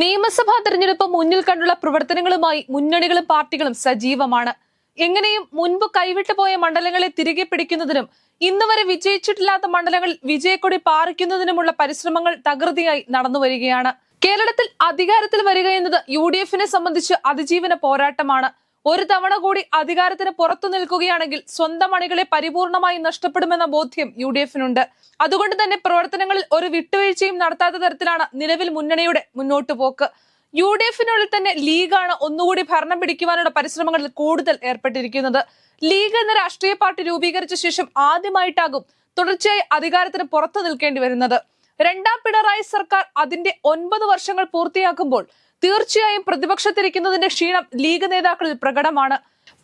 നിയമസഭാ തെരഞ്ഞെടുപ്പ് മുന്നിൽ കണ്ടുള്ള പ്രവർത്തനങ്ങളുമായി മുന്നണികളും പാർട്ടികളും സജീവമാണ്. എങ്ങനെയും മുൻപ് കൈവിട്ടുപോയ മണ്ഡലങ്ങളെ തിരികെ പിടിക്കുന്നതിനും ഇന്ന് വരെ വിജയിച്ചിട്ടില്ലാത്ത മണ്ഡലങ്ങളിൽ വിജയക്കൊടി പാറിക്കുന്നതിനുമുള്ള പരിശ്രമങ്ങൾ തകൃതിയായി നടന്നുവരികയാണ് കേരളത്തിൽ അധികാരത്തിൽ വരിക എന്നത് യു ഡി എഫിനെ സംബന്ധിച്ച് അതിജീവന പോരാട്ടമാണ്. ഒരു തവണ കൂടി അധികാരത്തിന് പുറത്തു നിൽക്കുകയാണെങ്കിൽ സ്വന്തം അണികളെ പരിപൂർണമായി നഷ്ടപ്പെടുമെന്ന ബോധ്യം യു ഡി എഫിനുണ്ട് അതുകൊണ്ട് തന്നെ പ്രവർത്തനങ്ങളിൽ ഒരു വിട്ടുവീഴ്ചയും നടത്താത്ത തരത്തിലാണ് നിലവിൽ മുന്നണിയുടെ മുന്നോട്ട് പോക്ക്. യു ഡി എഫിനുള്ളിൽ തന്നെ ലീഗാണ് ഒന്നുകൂടി ഭരണം പിടിക്കുവാനുള്ള പരിശ്രമങ്ങളിൽ കൂടുതൽ ഏർപ്പെട്ടിരിക്കുന്നത്. ലീഗ് എന്ന രാഷ്ട്രീയ പാർട്ടി രൂപീകരിച്ച ശേഷം ആദ്യമായിട്ടാകും തുടർച്ചയായി അധികാരത്തിന് പുറത്തു നിൽക്കേണ്ടി വരുന്നത്. രണ്ടാം പിണറായി സർക്കാർ അതിന്റെ ഒൻപത് വർഷങ്ങൾ പൂർത്തിയാക്കുമ്പോൾ തീർച്ചയായും പ്രതിപക്ഷത്തിരിക്കുന്നതിന്റെ ക്ഷീണം ലീഗ് നേതാക്കളിൽ പ്രകടമാണ്.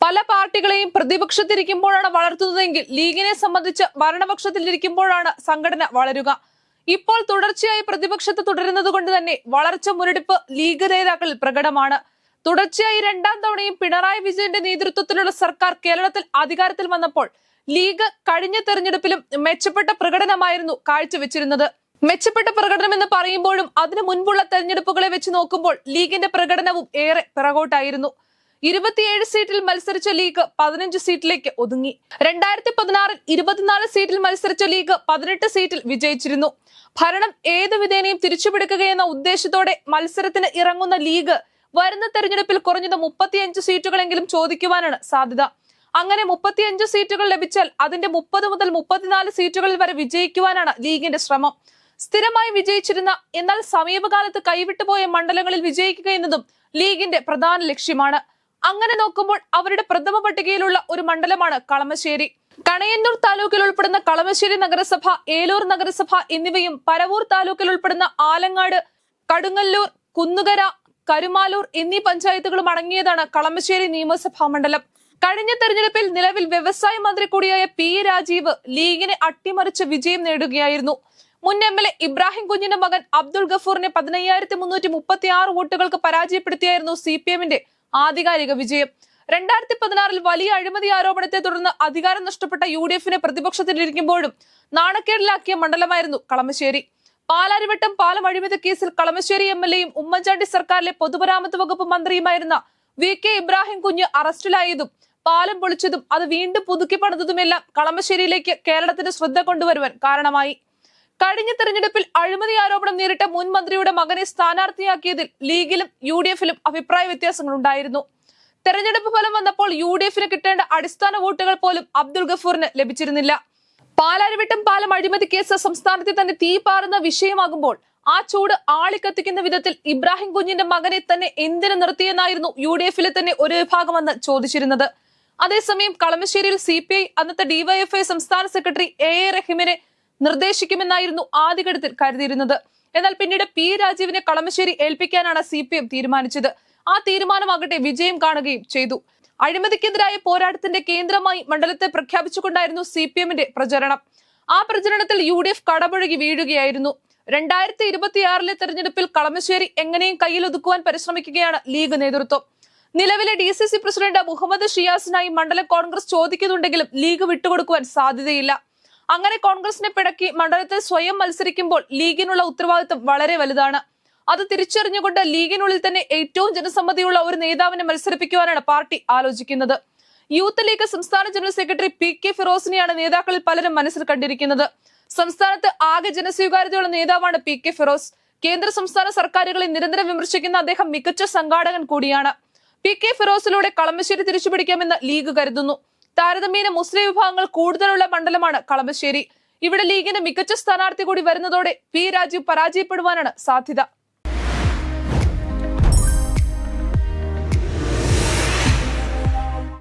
പല പാർട്ടികളെയും പ്രതിപക്ഷത്തിരിക്കുമ്പോഴാണ് വളർത്തുന്നതെങ്കിൽ ലീഗിനെ സംബന്ധിച്ച് ഭരണപക്ഷത്തിലിരിക്കുമ്പോഴാണ് സംഘടന വളരുക. ഇപ്പോൾ തുടർച്ചയായി പ്രതിപക്ഷത്ത് തുടരുന്നത് കൊണ്ട് തന്നെ വളർച്ച മുരടിപ്പ് ലീഗ് നേതാക്കളിൽ പ്രകടമാണ്. തുടർച്ചയായി രണ്ടാം തവണയും പിണറായി വിജയന്റെ നേതൃത്വത്തിലുള്ള സർക്കാർ കേരളത്തിൽ അധികാരത്തിൽ വന്നപ്പോൾ ലീഗ് കഴിഞ്ഞ തെരഞ്ഞെടുപ്പിലും മെച്ചപ്പെട്ട പ്രകടനമായിരുന്നു കാഴ്ചവെച്ചിരുന്നത്. മെച്ചപ്പെട്ട പ്രകടനം എന്ന് പറയുമ്പോഴും അതിനു മുൻപുള്ള തെരഞ്ഞെടുപ്പുകളെ വെച്ച് നോക്കുമ്പോൾ ലീഗിന്റെ പ്രകടനവും ഏറെ പിറകോട്ടായിരുന്നു. ഇരുപത്തിയേഴ് സീറ്റിൽ മത്സരിച്ച ലീഗ് പതിനഞ്ച് സീറ്റിലേക്ക് ഒതുങ്ങി. രണ്ടായിരത്തി പതിനാറിൽ ഇരുപത്തിനാല് സീറ്റിൽ മത്സരിച്ച ലീഗ് പതിനെട്ട് സീറ്റിൽ വിജയിച്ചിരുന്നു. ഭരണം ഏതു വിധേനയും തിരിച്ചുപിടിക്കുകയെന്ന ഉദ്ദേശത്തോടെ മത്സരത്തിന് ഇറങ്ങുന്ന ലീഗ് വരുന്ന തെരഞ്ഞെടുപ്പിൽ കുറഞ്ഞത് മുപ്പത്തിയഞ്ച് സീറ്റുകളെങ്കിലും ചോദിക്കുവാനാണ് സാധ്യത. അങ്ങനെ മുപ്പത്തിയഞ്ച് സീറ്റുകൾ ലഭിച്ചാൽ അതിന്റെ മുപ്പത് മുതൽ മുപ്പത്തിനാല് സീറ്റുകളിൽ വരെ വിജയിക്കുവാനാണ് ലീഗിന്റെ ശ്രമം. സ്ഥിരമായി വിജയിച്ചിരുന്ന എന്നാൽ സമീപകാലത്ത് കൈവിട്ടുപോയ മണ്ഡലങ്ങളിൽ വിജയിക്കുക എന്നതും ലീഗിന്റെ പ്രധാന ലക്ഷ്യമാണ്. അങ്ങനെ നോക്കുമ്പോൾ അവരുടെ പ്രഥമ പട്ടികയിലുള്ള ഒരു മണ്ഡലമാണ് കളമശ്ശേരി. കണയന്നൂർ താലൂക്കിൽ ഉൾപ്പെടുന്ന കളമശ്ശേരി നഗരസഭ ഏലൂർ നഗരസഭ എന്നിവയും പരവൂർ താലൂക്കിൽ ഉൾപ്പെടുന്ന ആലങ്ങാട് കടുങ്ങല്ലൂർ കുന്നുകര കരുമാലൂർ എന്നീ പഞ്ചായത്തുകളും അടങ്ങിയതാണ് കളമശ്ശേരി നിയമസഭാ മണ്ഡലം. കഴിഞ്ഞ തെരഞ്ഞെടുപ്പിൽ നിലവിൽ വ്യവസായ മന്ത്രി കൂടിയായ പി രാജീവ് ലീഗിനെ അട്ടിമറിച്ച് വിജയം നേടുകയായിരുന്നു. മുൻ എം എൽ എ ഇബ്രാഹിം കുഞ്ഞിന്റെ മകൻ അബ്ദുൾ ഗഫൂറിനെ പതിനയ്യായിരത്തി മുന്നൂറ്റി മുപ്പത്തി ആറ് വോട്ടുകൾക്ക് പരാജയപ്പെടുത്തിയായിരുന്നു സി പി എമ്മിന്റെ ആധികാരിക വിജയം. രണ്ടായിരത്തി പതിനാറിൽ വലിയ അഴിമതി ആരോപണത്തെ തുടർന്ന് അധികാരം നഷ്ടപ്പെട്ട യു ഡി എഫിനെ പ്രതിപക്ഷത്തിലിരിക്കുമ്പോഴും നാണക്കേടിലാക്കിയ മണ്ഡലമായിരുന്നു കളമശ്ശേരി. പാലാരിവട്ടം പാലം അഴിമതി കേസിൽ കളമശ്ശേരി എം എൽ എയും ഉമ്മൻചാണ്ടി സർക്കാരിലെ പൊതുമരാമത്ത് വകുപ്പ് മന്ത്രിയുമായിരുന്ന വി കെ ഇബ്രാഹിം കുഞ്ഞ് അറസ്റ്റിലായതും പാലം പൊളിച്ചതും അത് വീണ്ടും പുതുക്കി പണിതതുമെല്ലാം കളമശ്ശേരിയിലേക്ക് കേരളത്തിന്റെ ശ്രദ്ധ കൊണ്ടുവരുവാൻ കാരണമായി. കഴിഞ്ഞ തെരഞ്ഞെടുപ്പിൽ അഴിമതി ആരോപണം നേരിട്ട മുൻ മന്ത്രിയുടെ മകനെ സ്ഥാനാർത്ഥിയാക്കിയതിൽ ലീഗിലും യു ഡി എഫിലും അഭിപ്രായ വ്യത്യാസങ്ങൾ ഉണ്ടായിരുന്നു തെരഞ്ഞെടുപ്പ് ഫലം വന്നപ്പോൾ യു ഡി എഫിന് കിട്ടേണ്ട അടിസ്ഥാന വോട്ടുകൾ പോലും അബ്ദുൾ ഗഫൂറിന് ലഭിച്ചിരുന്നില്ല. പാലാരിവട്ടം പാലം അഴിമതി കേസ് സംസ്ഥാനത്തെ തന്നെ തീപാറുന്ന വിഷയമാകുമ്പോൾ ആ ചൂട് ആളിക്കത്തിക്കുന്ന വിധത്തിൽ ഇബ്രാഹിം കുഞ്ഞിന്റെ മകനെ തന്നെ എന്തിനു നിർത്തിയെന്നായിരുന്നു യു ഡി എഫിലെ തന്നെ ഒരു വിഭാഗമെന്ന് ചോദിച്ചിരുന്നത്. അതേസമയം കളമശ്ശേരിയിൽ സി പി ഐ അന്നത്തെ ഡിവൈഎഫ്ഐ സംസ്ഥാന സെക്രട്ടറി എ എ റഹീമിനെ നിർദ്ദേശിക്കുമെന്നായിരുന്നു ആദ്യഘട്ടത്തിൽ കരുതിയിരുന്നത്. എന്നാൽ പിന്നീട് പി. രാജീവിനെ കളമശ്ശേരി ഏൽപ്പിക്കാനാണ് സി പി എം തീരുമാനിച്ചത്. ആ തീരുമാനമാകട്ടെ വിജയം കാണുകയും ചെയ്തു. അഴിമതിക്കെതിരായ പോരാട്ടത്തിന്റെ കേന്ദ്രമായി മണ്ഡലത്തെ പ്രഖ്യാപിച്ചുകൊണ്ടായിരുന്നു സി പി എമ്മിന്റെ പ്രചരണം. ആ പ്രചരണത്തിൽ യു ഡി എഫ് കടപുഴകി വീഴുകയായിരുന്നു. രണ്ടായിരത്തി ഇരുപത്തിയാറിലെ തെരഞ്ഞെടുപ്പിൽ കളമശ്ശേരി എങ്ങനെയും കയ്യിലൊതുക്കുവാൻ പരിശ്രമിക്കുകയാണ് ലീഗ് നേതൃത്വം. നിലവിലെ D C C president Muhammad ഷിയാസിനായി മണ്ഡല കോൺഗ്രസ് ചോദിക്കുന്നുണ്ടെങ്കിലും ലീഗ് വിട്ടുകൊടുക്കുവാൻ സാധ്യതയില്ല. അങ്ങനെ കോൺഗ്രസിനെ പിടക്കി മണ്ഡലത്തിൽ സ്വയം മത്സരിക്കുമ്പോൾ ലീഗിനുള്ള ഉത്തരവാദിത്വം വളരെ വലുതാണ്. അത് തിരിച്ചറിഞ്ഞുകൊണ്ട് ലീഗിനുള്ളിൽ തന്നെ ഏറ്റവും ജനസമ്മതിയുള്ള ഒരു നേതാവിനെ മത്സരിപ്പിക്കുവാനാണ് പാർട്ടി ആലോചിക്കുന്നത്. യൂത്ത് ലീഗ് സംസ്ഥാന ജനറൽ സെക്രട്ടറി പി കെ ഫിറോസിനെയാണ് നേതാക്കളിൽ പലരും മനസ്സിൽ കണ്ടിരിക്കുന്നത്. സംസ്ഥാനത്ത് ആകെ ജനസ്വീകാര്യതയുള്ള നേതാവാണ് പി കെ ഫിറോസ്. കേന്ദ്ര സംസ്ഥാന സർക്കാരുകളെ നിരന്തരം വിമർശിക്കുന്ന അദ്ദേഹം മികച്ച സംഘാടകൻ കൂടിയാണ്. പി കെ ഫിറോസിലൂടെ കളമശ്ശേരി തിരിച്ചുപിടിക്കാമെന്ന് ലീഗ് കരുതുന്നു. താരതമ്യേന മുസ്ലിം വിഭാഗങ്ങൾ കൂടുതലുള്ള മണ്ഡലമാണ് കളമശ്ശേരി. ഇവിടെ ലീഗിന് മികച്ച സ്ഥാനാർത്ഥി കൂടി വരുന്നതോടെ പി രാജീവ് പരാജയപ്പെടുവാനാണ് സാധ്യത.